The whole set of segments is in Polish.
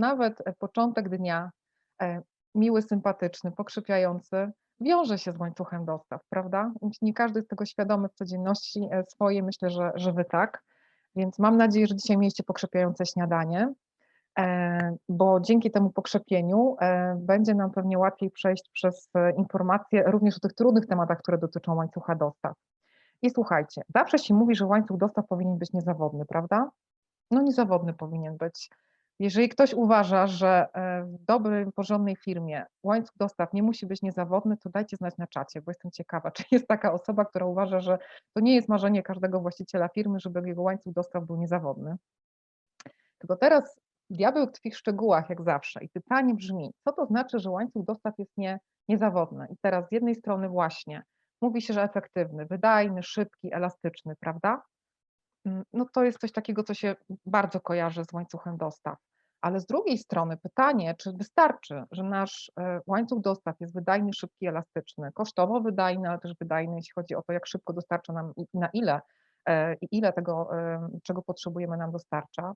nawet e, początek dnia, e, miły, sympatyczny, pokrzepiający, wiąże się z łańcuchem dostaw, prawda? Nie każdy jest tego świadomy w codzienności e, swojej, myślę, że, że wy tak. Więc mam nadzieję, że dzisiaj mieliście pokrzepiające śniadanie, bo dzięki temu pokrzepieniu będzie nam pewnie łatwiej przejść przez informacje również o tych trudnych tematach, które dotyczą łańcucha dostaw. I słuchajcie, zawsze się mówi, że łańcuch dostaw powinien być niezawodny, prawda? No niezawodny powinien być. Jeżeli ktoś uważa, że e, w dobrej, porządnej firmie łańcuch dostaw nie musi być niezawodny, to dajcie znać na czacie, bo jestem ciekawa, czy jest taka osoba, która uważa, że to nie jest marzenie każdego właściciela firmy, żeby jego łańcuch dostaw był niezawodny. Tylko teraz diabeł tkwi w szczegółach, jak zawsze. I pytanie brzmi, co to znaczy, że łańcuch dostaw jest nie, niezawodny? I teraz z jednej strony właśnie mówi się, że efektywny, wydajny, szybki, elastyczny, prawda? Mm, No to jest coś takiego, co się bardzo kojarzy z łańcuchem dostaw. Ale z drugiej strony pytanie, czy wystarczy, że nasz e, łańcuch dostaw jest wydajny, szybki, elastyczny, kosztowo wydajny, ale też wydajny, jeśli chodzi o to, jak szybko dostarcza nam i na ile e, i ile tego, e, czego potrzebujemy, nam dostarcza.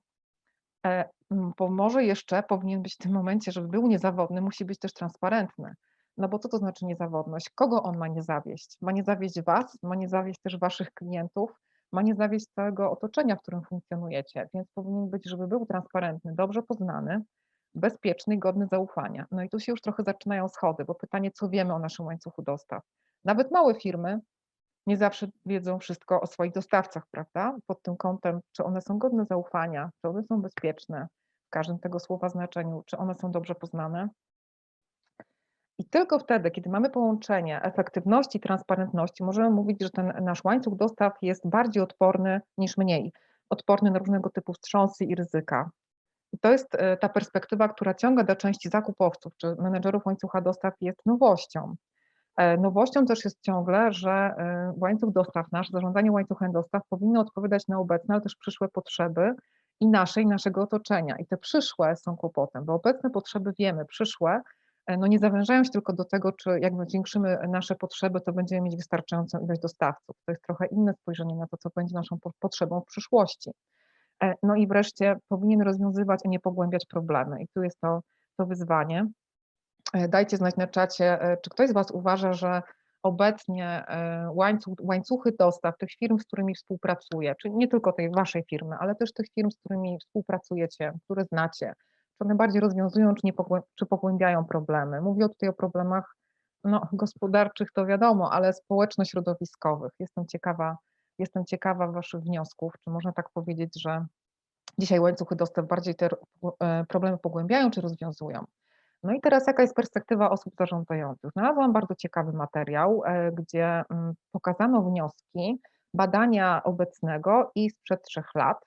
Bo może jeszcze powinien być w tym momencie, żeby był niezawodny, musi być też transparentny. No bo co to znaczy niezawodność? Kogo on ma nie zawieść? Ma nie zawieść Was, ma nie zawieść też Waszych klientów, ma nie zawieść całego otoczenia, w którym funkcjonujecie, więc powinien być, żeby był transparentny, dobrze poznany, bezpieczny i godny zaufania. No i tu się już trochę zaczynają schody, bo pytanie, co wiemy o naszym łańcuchu dostaw. Nawet małe firmy nie zawsze wiedzą wszystko o swoich dostawcach, prawda? Pod tym kątem, czy one są godne zaufania, czy one są bezpieczne w każdym tego słowa znaczeniu, czy one są dobrze poznane. I tylko wtedy, kiedy mamy połączenie efektywności i transparentności, możemy mówić, że ten nasz łańcuch dostaw jest bardziej odporny niż mniej, odporny na różnego typu wstrząsy i ryzyka. I to jest e, ta perspektywa, która ciąga do części zakupowców czy menedżerów łańcucha dostaw jest nowością. E, Nowością też jest ciągle, że e, łańcuch dostaw, nasze zarządzanie łańcuchem dostaw powinno odpowiadać na obecne, ale też przyszłe potrzeby i nasze i naszego otoczenia. I te przyszłe są kłopotem, bo obecne potrzeby wiemy, przyszłe no nie zawężają się tylko do tego, czy jak zwiększymy nasze potrzeby, to będziemy mieć wystarczającą ilość dostawców. To jest trochę inne spojrzenie na to, co będzie naszą po- potrzebą w przyszłości. E, No i wreszcie powinien rozwiązywać, a nie pogłębiać problemy. I tu jest to, to wyzwanie. E, Dajcie znać na czacie, e, czy ktoś z Was uważa, że obecnie e, łańcuch, łańcuchy dostaw tych firm, z którymi współpracuje, czyli nie tylko tej Waszej firmy, ale też tych firm, z którymi współpracujecie, które znacie, czy one bardziej rozwiązują, czy, nie czy pogłębiają problemy. Mówię tutaj o problemach no, gospodarczych, to wiadomo, ale społeczno-środowiskowych. Jestem ciekawa, jestem ciekawa Waszych wniosków, czy można tak powiedzieć, że dzisiaj łańcuchy dostaw bardziej te e, problemy pogłębiają, czy rozwiązują. No i teraz jaka jest perspektywa osób zarządzających? Znalazłam bardzo ciekawy materiał, e, gdzie mm, pokazano wnioski badania obecnego i sprzed trzech lat,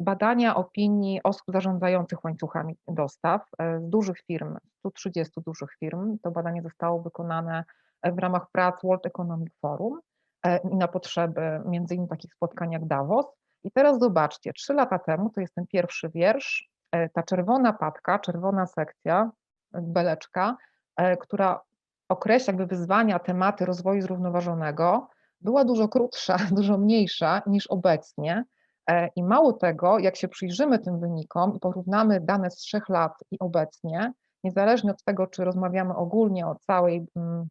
badania opinii osób zarządzających łańcuchami dostaw e, z dużych firm, 130 dużych firm. To badanie zostało wykonane e, w ramach prac World Economic Forum e, i na potrzeby między innymi takich spotkań jak Davos. I teraz zobaczcie, trzy lata temu, to jest ten pierwszy wiersz, e, ta czerwona patka, czerwona sekcja, e, beleczka, e, która określa jakby wyzwania, tematy rozwoju zrównoważonego, była dużo krótsza, dużo mniejsza niż obecnie. E, I mało tego, jak się przyjrzymy tym wynikom i porównamy dane z trzech lat i obecnie, niezależnie od tego, czy rozmawiamy ogólnie o całej mm,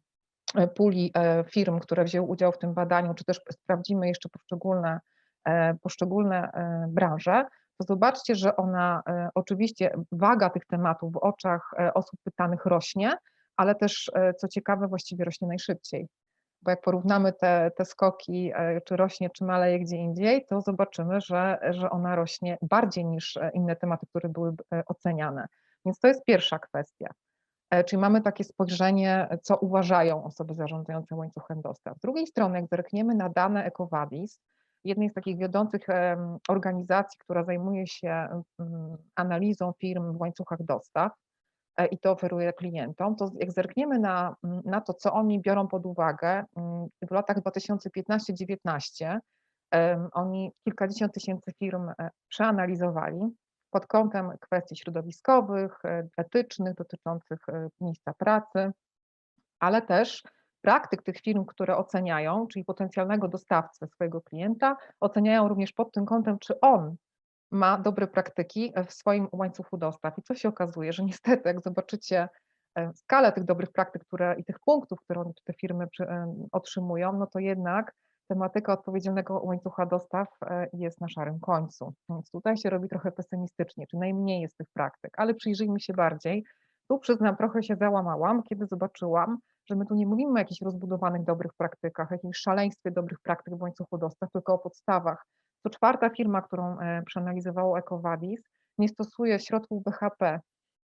e, puli e, firm, które wzięły udział w tym badaniu, czy też sprawdzimy jeszcze poszczególne, poszczególne branże, to zobaczcie, że ona oczywiście waga tych tematów w oczach osób pytanych rośnie, ale też co ciekawe, właściwie rośnie najszybciej. Bo jak porównamy te, te skoki, e, czy rośnie, czy maleje gdzie indziej, to zobaczymy, że, że ona rośnie bardziej niż e, inne tematy, które były e, oceniane. Więc to jest pierwsza kwestia. Czyli mamy takie spojrzenie, co uważają osoby zarządzające łańcuchem dostaw. Z drugiej strony, jak zerkniemy na dane EcoVadis, jednej z takich wiodących organizacji, która zajmuje się mm, analizą firm w łańcuchach dostaw i to oferuje klientom, to jak zerkniemy na, mm, na to, co oni biorą pod uwagę mm, w latach 2015-19, em, oni kilkadziesiąt tysięcy firm e, przeanalizowali pod kątem kwestii środowiskowych, e, etycznych, dotyczących e, miejsca pracy, ale też praktyk tych firm, które oceniają, czyli potencjalnego dostawcę swojego klienta, oceniają również pod tym kątem, czy on ma dobre praktyki w swoim łańcuchu dostaw. I co się okazuje, że niestety jak zobaczycie e, skalę tych dobrych praktyk, które i tych punktów, które te firmy em, otrzymują, no to jednak tematyka odpowiedzialnego łańcucha dostaw e, jest na szarym końcu. Więc tutaj się robi trochę pesymistycznie, czy najmniej jest tych praktyk, ale przyjrzyjmy się bardziej. Tu przyznam, trochę się załamałam, kiedy zobaczyłam, że my tu nie mówimy o jakichś rozbudowanych dobrych praktykach, jakimś szaleństwie dobrych praktyk w łańcuchu dostaw, tylko o podstawach. Co czwarta firma, którą e, przeanalizowało EcoVadis, nie stosuje środków BHP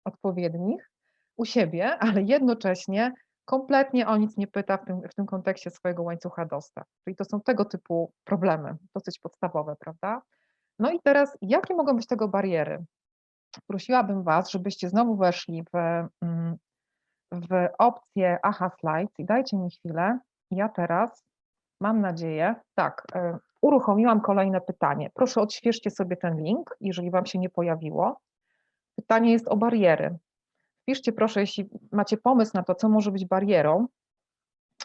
odpowiednich u siebie, ale jednocześnie kompletnie o nic nie pyta w tym, w tym kontekście swojego łańcucha dostaw. Czyli to są tego typu problemy, dosyć podstawowe, prawda? No i teraz, jakie mogą być tego bariery? Prosiłabym Was, żebyście znowu weszli w, mm, w opcję AHA Slides i dajcie mi chwilę. Ja teraz mam nadzieję, tak, e, uruchomiłam kolejne pytanie. Proszę odświeżcie sobie ten link, jeżeli Wam się nie pojawiło. Pytanie jest o bariery. Piszcie proszę, jeśli macie pomysł na to, co może być barierą,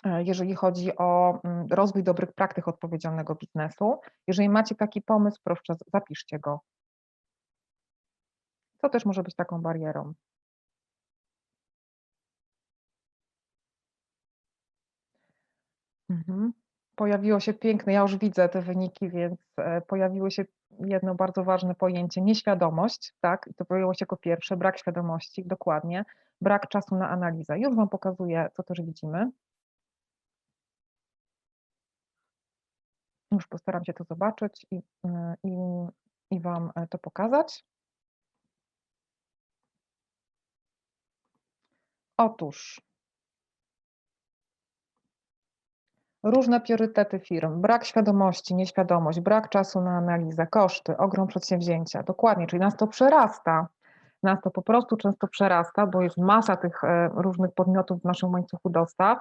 e, jeżeli chodzi o mm, rozwój dobrych praktyk odpowiedzialnego biznesu. Jeżeli macie taki pomysł, proszę zapiszcie go. Co też może być taką barierą? Pojawiło się piękne, ja już widzę te wyniki, więc e, pojawiło się jedno bardzo ważne pojęcie, nieświadomość, tak, i to pojawiło się jako pierwsze, brak świadomości, dokładnie, brak czasu na analizę. Już Wam pokazuję, co też widzimy. Już postaram się to zobaczyć i, e, i, i Wam e, to pokazać. Otóż różne priorytety firm, brak świadomości, nieświadomość, brak czasu na analizę, koszty, ogrom przedsięwzięcia. Dokładnie, czyli nas to przerasta. Nas to po prostu często przerasta, bo jest masa tych e, różnych podmiotów w naszym łańcuchu dostaw.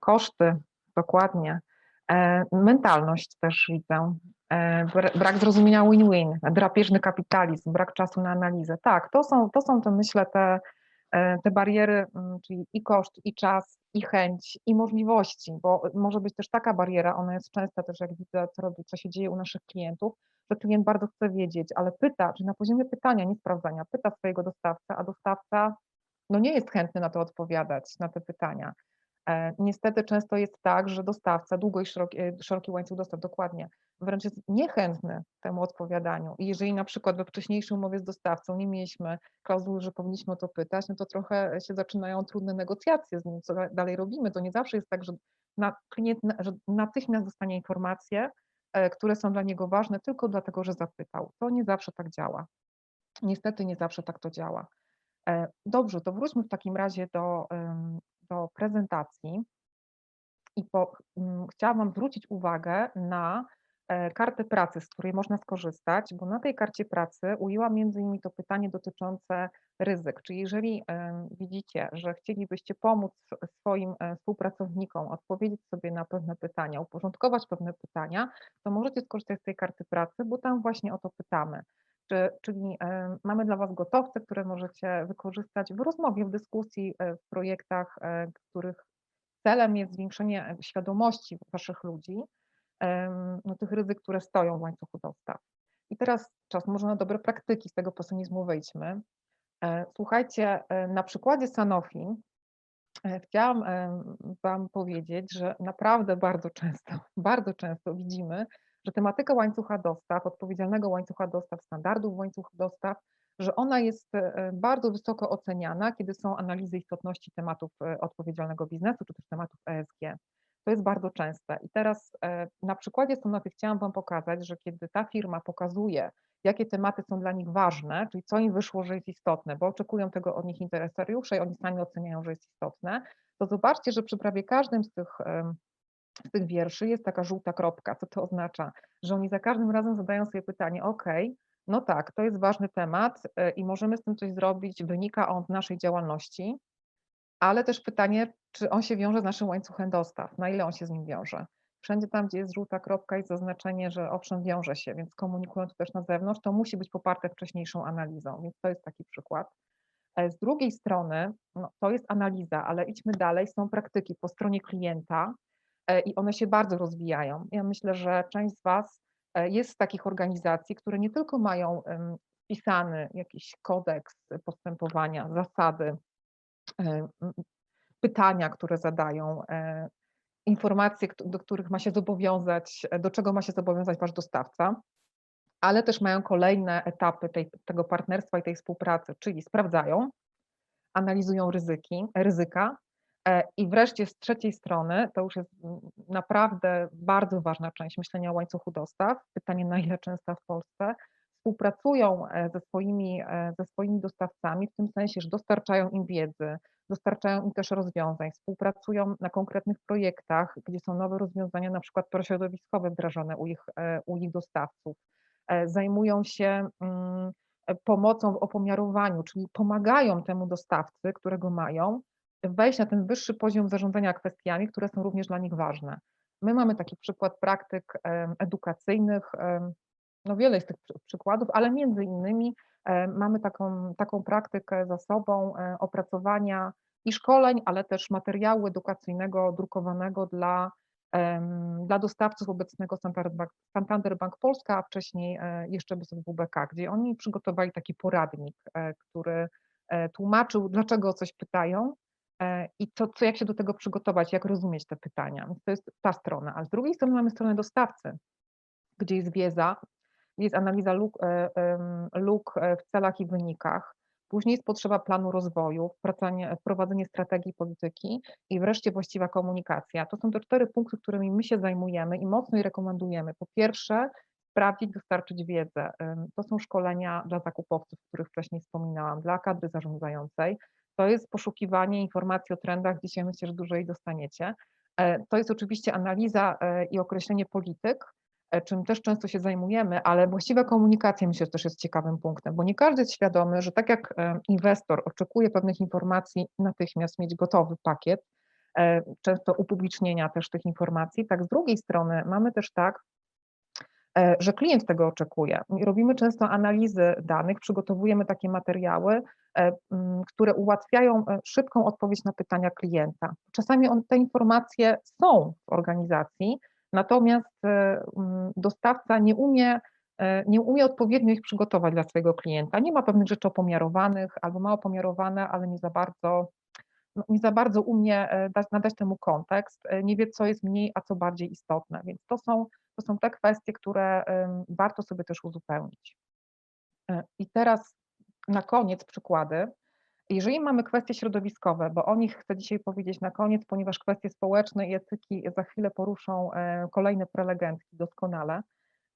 Koszty, dokładnie. E, mentalność też widzę. E, brak zrozumienia win-win, drapieżny kapitalizm, brak czasu na analizę. Tak, to są, to są te, myślę, te, te bariery, mm, czyli i koszt, i czas, i chęć, i możliwości, bo może być też taka bariera, ona jest częsta też, jak widzę, co co się dzieje u naszych klientów, że klient bardzo chce wiedzieć, ale pyta, czy na poziomie pytania, nie sprawdzania, pyta swojego dostawcę, a dostawca no nie jest chętny na to odpowiadać, na te pytania. E, niestety często jest tak, że dostawca, długo i szeroki, e, szeroki łańcuch dostaw, dokładnie, wręcz jest niechętny temu odpowiadaniu. I jeżeli na przykład we wcześniejszej umowie z dostawcą nie mieliśmy klauzuli, że powinniśmy o to pytać, no to trochę się zaczynają trudne negocjacje z nim, co dalej robimy. To nie zawsze jest tak, że na, klient że natychmiast dostanie informacje, e, które są dla niego ważne tylko dlatego, że zapytał. To nie zawsze tak działa. Niestety nie zawsze tak to działa. Dobrze, to wróćmy w takim razie do, do prezentacji i po, mm, chciałam zwrócić uwagę na e, kartę pracy, z której można skorzystać, bo na tej karcie pracy ujęłam między innymi to pytanie dotyczące ryzyk, czyli jeżeli widzicie, że chcielibyście pomóc swoim e, współpracownikom odpowiedzieć sobie na pewne pytania, uporządkować pewne pytania, to możecie skorzystać z tej karty pracy, bo tam właśnie o to pytamy. Czyli mamy dla Was gotowce, które możecie wykorzystać w rozmowie, w dyskusji, e, w projektach, e, których celem jest zwiększenie e, świadomości Waszych ludzi, no, tych ryzyk, które stoją w łańcuchu dostaw. I teraz czas może na dobre praktyki, z tego pesymizmu wejdźmy. Słuchajcie, na przykładzie Sanofi chciałam Wam powiedzieć, że naprawdę bardzo często, bardzo często widzimy, że tematyka łańcucha dostaw, odpowiedzialnego łańcucha dostaw, standardów łańcucha dostaw, że ona jest e, bardzo wysoko oceniana, kiedy są analizy istotności tematów e, odpowiedzialnego biznesu, czy też tematów ESG. To jest bardzo częste. I teraz e, na przykładzie Sanofi chciałam Wam pokazać, że kiedy ta firma pokazuje, jakie tematy są dla nich ważne, czyli co im wyszło, że jest istotne, bo oczekują tego od nich interesariusze i oni sami oceniają, że jest istotne, to zobaczcie, że przy prawie każdym z tych z tych wierszy jest taka żółta kropka. Co to oznacza? Że oni za każdym razem zadają sobie pytanie, ok, no tak, to jest ważny temat e, i możemy z tym coś zrobić, wynika on z naszej działalności, ale też pytanie, czy on się wiąże z naszym łańcuchem dostaw, na ile on się z nim wiąże. Wszędzie tam, gdzie jest żółta kropka jest zaznaczenie, że owszem, wiąże się, więc komunikując też na zewnątrz, to musi być poparte wcześniejszą analizą, więc to jest taki przykład. E, z drugiej strony, no, to jest analiza, ale idźmy dalej, są praktyki po stronie klienta, i one się bardzo rozwijają. Ja myślę, że część z Was e, jest z takich organizacji, które nie tylko mają wpisany jakiś kodeks postępowania, zasady, e, pytania, które zadają, e, informacje, do których ma się zobowiązać, e, do czego ma się zobowiązać wasz dostawca, ale też mają kolejne etapy tej, tego partnerstwa i tej współpracy, czyli sprawdzają, analizują ryzyki, ryzyka. E, I wreszcie z trzeciej strony, to już jest naprawdę bardzo ważna część myślenia o łańcuchu dostaw, pytanie na ile często w Polsce, współpracują e, ze swoimi, e, ze swoimi dostawcami, w tym sensie, że dostarczają im wiedzy, dostarczają im też rozwiązań, współpracują na konkretnych projektach, gdzie są nowe rozwiązania, na przykład prośrodowiskowe wdrażane u ich, u ich dostawców. Zajmują się mm, pomocą w opomiarowaniu, czyli pomagają temu dostawcy, którego mają, wejść na ten wyższy poziom zarządzania kwestiami, które są również dla nich ważne. My mamy taki przykład praktyk edukacyjnych, no wiele jest tych przy- przykładów, ale między innymi mamy taką, taką praktykę za sobą e, opracowania i szkoleń, ale też materiału edukacyjnego drukowanego dla, dla dostawców obecnego Santander Bank, Santander Bank Polska, a wcześniej e, jeszcze BZWBK, gdzie oni przygotowali taki poradnik, e, który tłumaczył, dlaczego o coś pytają i co, co, jak się do tego przygotować, jak rozumieć te pytania. To jest ta strona. A z drugiej strony mamy stronę dostawcy, gdzie jest wiedza, jest analiza luk, e, luk e, w celach i wynikach, później jest potrzeba planu rozwoju, wprowadzenie, strategii polityki i wreszcie właściwa komunikacja. To są te cztery punkty, którymi my się zajmujemy i mocno je rekomendujemy. Po pierwsze, sprawdzić, dostarczyć wiedzę. To są szkolenia dla zakupowców, o których wcześniej wspominałam, dla kadry zarządzającej. To jest poszukiwanie informacji o trendach, dzisiaj myślę, że dużo jej dostaniecie. E, To jest oczywiście analiza e, i określenie polityk, e, czym też często się zajmujemy, ale właściwa komunikacja myślę, że też jest ciekawym punktem, bo nie każdy jest świadomy, że tak jak inwestor oczekuje pewnych informacji, natychmiast mieć gotowy pakiet, często upublicznienia też tych informacji, tak z drugiej strony mamy też tak, że klient tego oczekuje. Robimy często analizy danych, przygotowujemy takie materiały, które ułatwiają e, szybką odpowiedź na pytania klienta. Czasami on, te informacje są w organizacji, natomiast e, dostawca nie umie, e, nie umie odpowiednio ich przygotować dla swojego klienta. Nie ma pewnych rzeczy opomiarowanych albo ma opomiarowane, ale nie za bardzo no, nie za bardzo umie e, dać, nadać temu kontekst, e, nie wie, co jest mniej, a co bardziej istotne. Więc to są, to są te kwestie, które warto sobie też uzupełnić. E, I teraz na koniec przykłady. Jeżeli mamy kwestie środowiskowe, bo o nich chcę dzisiaj powiedzieć na koniec, ponieważ kwestie społeczne i etyki za chwilę poruszą e, kolejne prelegentki doskonale,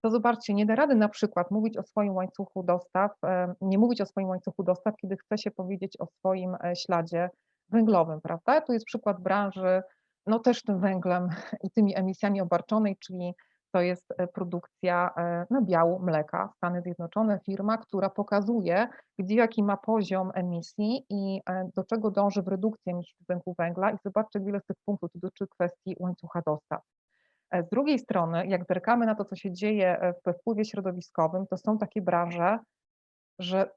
to zobaczcie, nie da rady na przykład mówić o swoim łańcuchu dostaw, e, nie mówić o swoim łańcuchu dostaw, kiedy chce się powiedzieć o swoim e, śladzie węglowym, prawda? Tu jest przykład branży, no też tym węglem i tymi emisjami obarczonej, czyli to jest e, produkcja e, nabiału mleka. Stany Zjednoczone, firma, która pokazuje, gdzie jaki ma poziom emisji i e, do czego dąży w redukcji emisji dwutlenku węgla i zobaczcie, wiele z tych punktów dotyczy kwestii łańcucha dostaw. Z drugiej strony, jak zerkamy na to, co się dzieje we wpływie środowiskowym, to są takie branże, że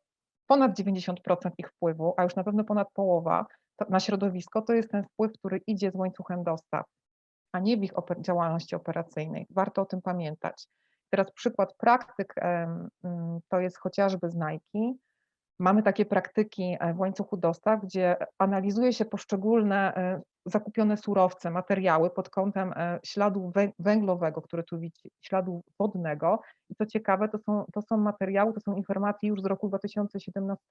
ponad 90% ich wpływu, a już na pewno ponad połowa na środowisko, to jest ten wpływ, który idzie z łańcuchem dostaw, a nie w ich oper- działalności operacyjnej. Warto o tym pamiętać. Teraz przykład praktyk mm, to jest chociażby z Nike. Mamy takie praktyki e, w łańcuchu dostaw, gdzie analizuje się poszczególne e, zakupione surowce, materiały pod kątem e, śladu wę- węglowego, który tu widzicie, śladu wodnego. I co ciekawe, to są, to są materiały, to są informacje już z roku 2017.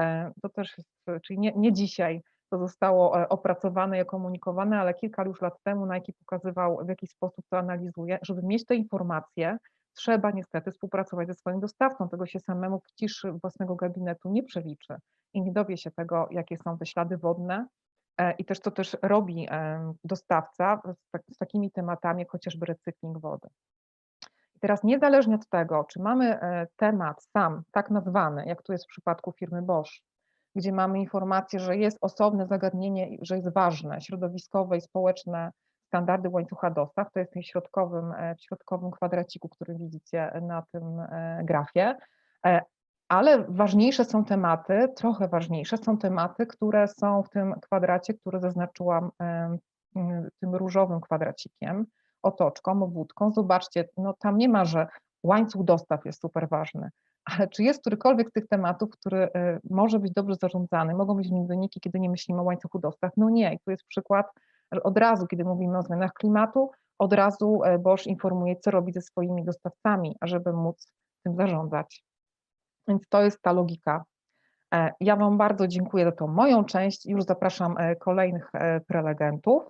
E, To też jest, czyli nie, nie dzisiaj to zostało e, opracowane i okomunikowane, ale kilka już lat temu Nike pokazywał, w jaki sposób to analizuje. Żeby mieć te informacje, trzeba niestety współpracować ze swoim dostawcą. Tego się samemu w ciszy własnego gabinetu nie przeliczy i nie dowie się tego, jakie są te ślady wodne e, i też co też robi em, dostawca z, tak, z takimi tematami, jak chociażby recykling wody. I teraz niezależnie od tego, czy mamy e, temat sam tak nazwany, jak tu jest w przypadku firmy Bosch, gdzie mamy informację, że jest osobne zagadnienie, że jest ważne, środowiskowe i społeczne standardy łańcucha dostaw, to jest w środkowym, e, w środkowym kwadraciku, który widzicie na tym e, grafie, E, ale ważniejsze są tematy, trochę ważniejsze są tematy, które są w tym kwadracie, który zaznaczyłam tym różowym kwadracikiem. otoczką, obwódką, zobaczcie, no tam nie ma, że łańcuch dostaw jest super ważny, ale czy jest którykolwiek z tych tematów, który y, może być dobrze zarządzany, mogą być w nim wyniki, kiedy nie myślimy o łańcuchu dostaw? No nie. I tu jest przykład, że od razu, kiedy mówimy o zmianach klimatu, od razu e, Bosch informuje, co robi ze swoimi dostawcami, ażeby móc tym zarządzać. Więc to jest ta logika. E, Ja Wam bardzo dziękuję za tą moją część. Już zapraszam e, kolejnych prelegentów.